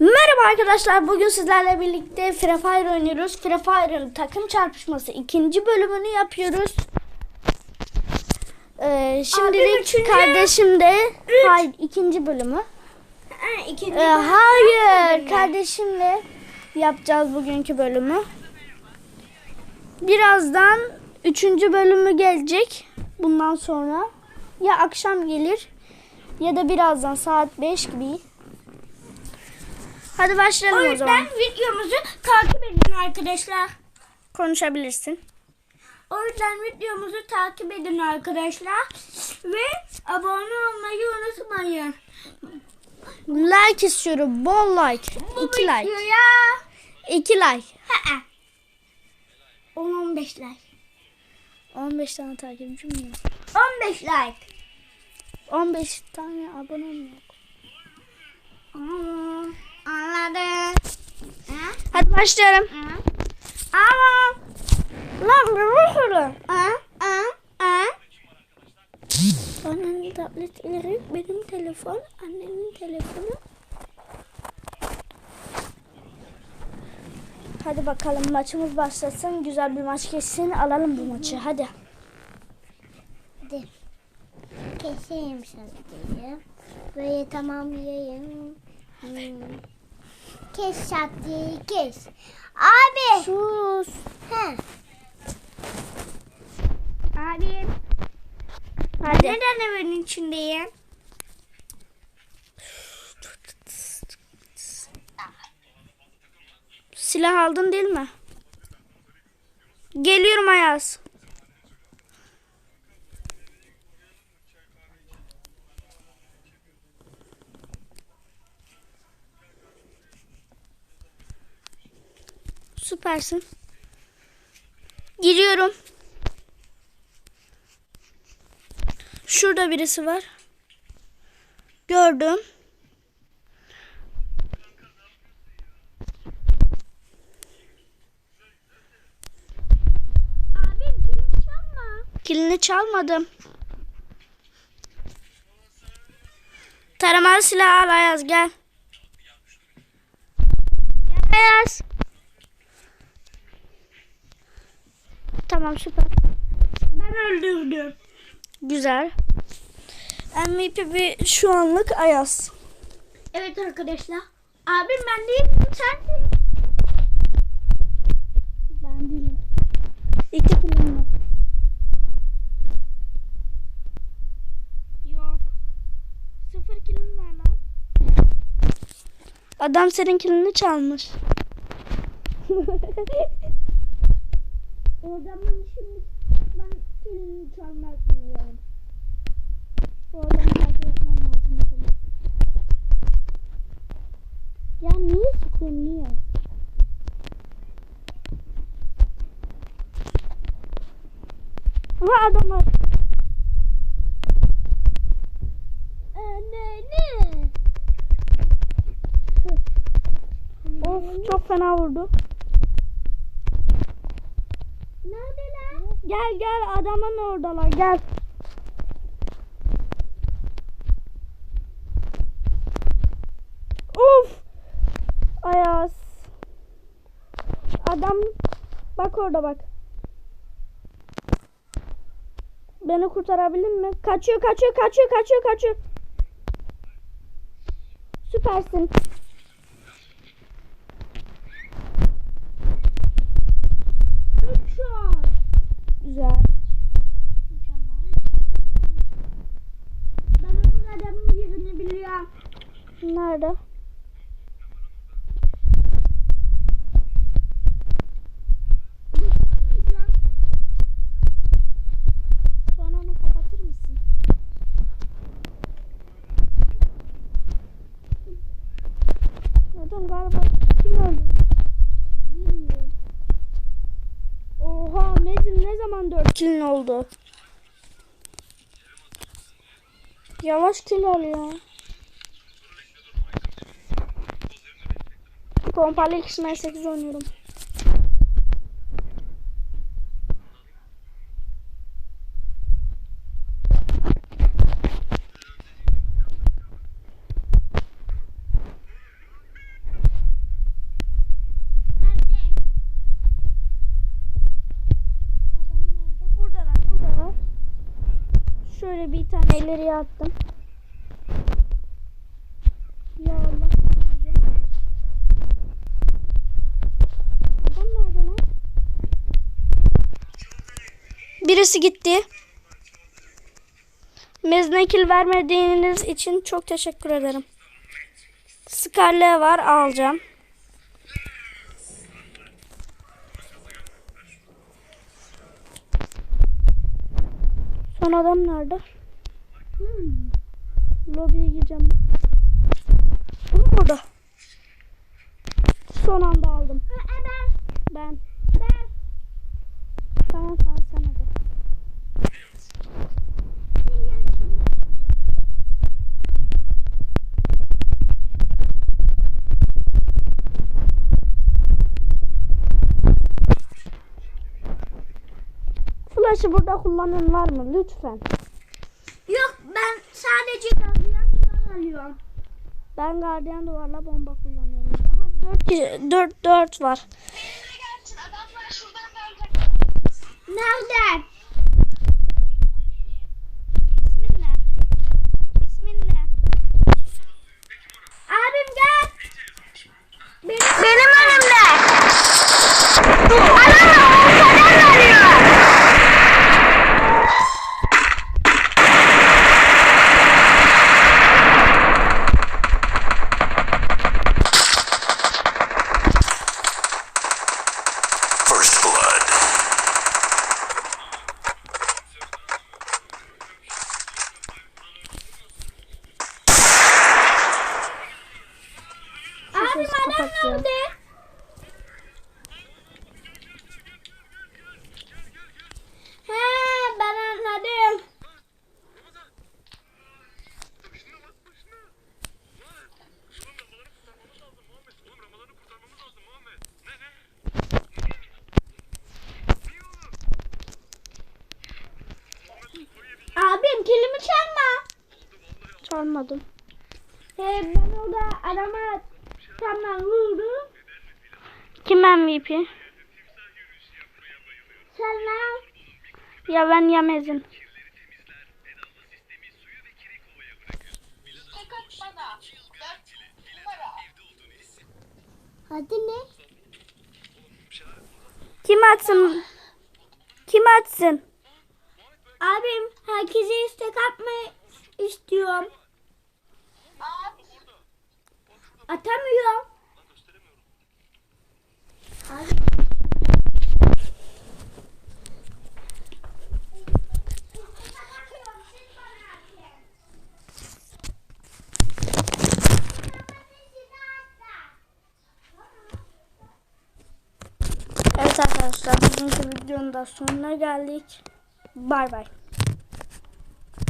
Merhaba arkadaşlar. Bugün sizlerle birlikte Free Fire oynuyoruz. Free Fire'ın takım çarpışması ikinci bölümünü yapıyoruz. Ee, şimdilik üçüncü. kardeşim de hayır ikinci bölümü. Ha, ikinci Ee, hayır kardeşimle yapacağız bugünkü bölümü. Birazdan üçüncü bölümü gelecek. Bundan sonra ya akşam gelir ya da birazdan saat 5 gibi. Hadi O başlayalım o, yüzden zaman. videomuzu takip edin arkadaşlar. Konuşabilirsin. O yüzden videomuzu takip edin arkadaşlar. Ve abone olmayı unutmayın. Like istiyorum. Bol like. Bu 2 like. videoya 2 like. ha 10-15 like. 15 tane takipçim yok. 15 like. 15 tane abonem yok. Aa, Anladın. Ha? Hadi başlayalım. Ha? Ama Lan bir sürü. ha? Ha? Ha? Annenin tabletleri, benim telefon, annenin telefonu. Hadi bakalım maçımız başlasın. Güzel bir maç geçsin. Alalım bu maçı. Hadi. Hadi. Keseyim şarkıyı. Böyle tamamlayayım. Hmm. Kes şarkıyı kes. Abi. Sus. He. Abi. Hadi. Neden evin içindeyim? Silah aldın değil mi? Geliyorum Ayaz. Süpersin. Giriyorum. Şurada birisi var. Gördüm. Abim kilim çalma. Kilini çalmadım. Taramalı silah al Ayaz gel. Gel Ayaz. Tamam süper. Ben öldürdüm. Güzel. MVP bir şu anlık Ayaz. Evet arkadaşlar. Abim ben değilim sensin. Ben değilim. İki var. Yok. Sıfır kilim var lan. Adam senin kilini çalmış. O zaman şimdi ben kilimi çalmak biliyorum. Bu adamı takip etmem lazım o zaman. Ya niye sıkıyorsun niye? Aha adamlar. Ne? Of çok fena vurdu. Gel gel adamın oradalar gel. Uf. Ayaz. Adam bak orada bak. Beni kurtarabilir mi? Kaçıyor kaçıyor kaçıyor kaçıyor kaçıyor. Süpersin. Shot. Güzel. Mükemmel. Ben öbür adamın yerini biliyorum. Nerede? Adam galiba kim öldü? Bilmiyorum. Oha Mezin ne zaman 4 kilin oldu? Yavaş kill alıyor. Pompalı ikisine 8 oynuyorum. İleriye attım. Ya Allah. Adam nerede lan? Birisi gitti. Meznekil vermediğiniz için çok teşekkür ederim. Scarlet var alacağım. Son adam nerede? Hmm. Lobiye gireceğim. Hı, Burada. Son anda aldım. Ben. Ben. Ben. Tamam tamam sen hadi. Flash'ı burada kullanan var mı? Lütfen. Yok ben sadece gardiyan duvar alıyorum. Ben gardiyan duvarla bomba kullanıyorum. Aha 4 kişi 4 4 var. Nereden? İsmin ne? İsmin ne? Abim gel. Benim, Benim önümde. Adam ortadan arıyor. First Blood. Kapat ya. He ben anladım. Abim kilimi çalma. Çalmadım. He ben orada adama tamam vurdum. Kim MVP? Sen lan. Ya ben ya Mezin. Hadi ne? Kim atsın? Kim atsın? Abim herkese istek atma istiyorum. Atamıyorum. Evet arkadaşlar bugünkü videonun da sonuna geldik. Bay bay.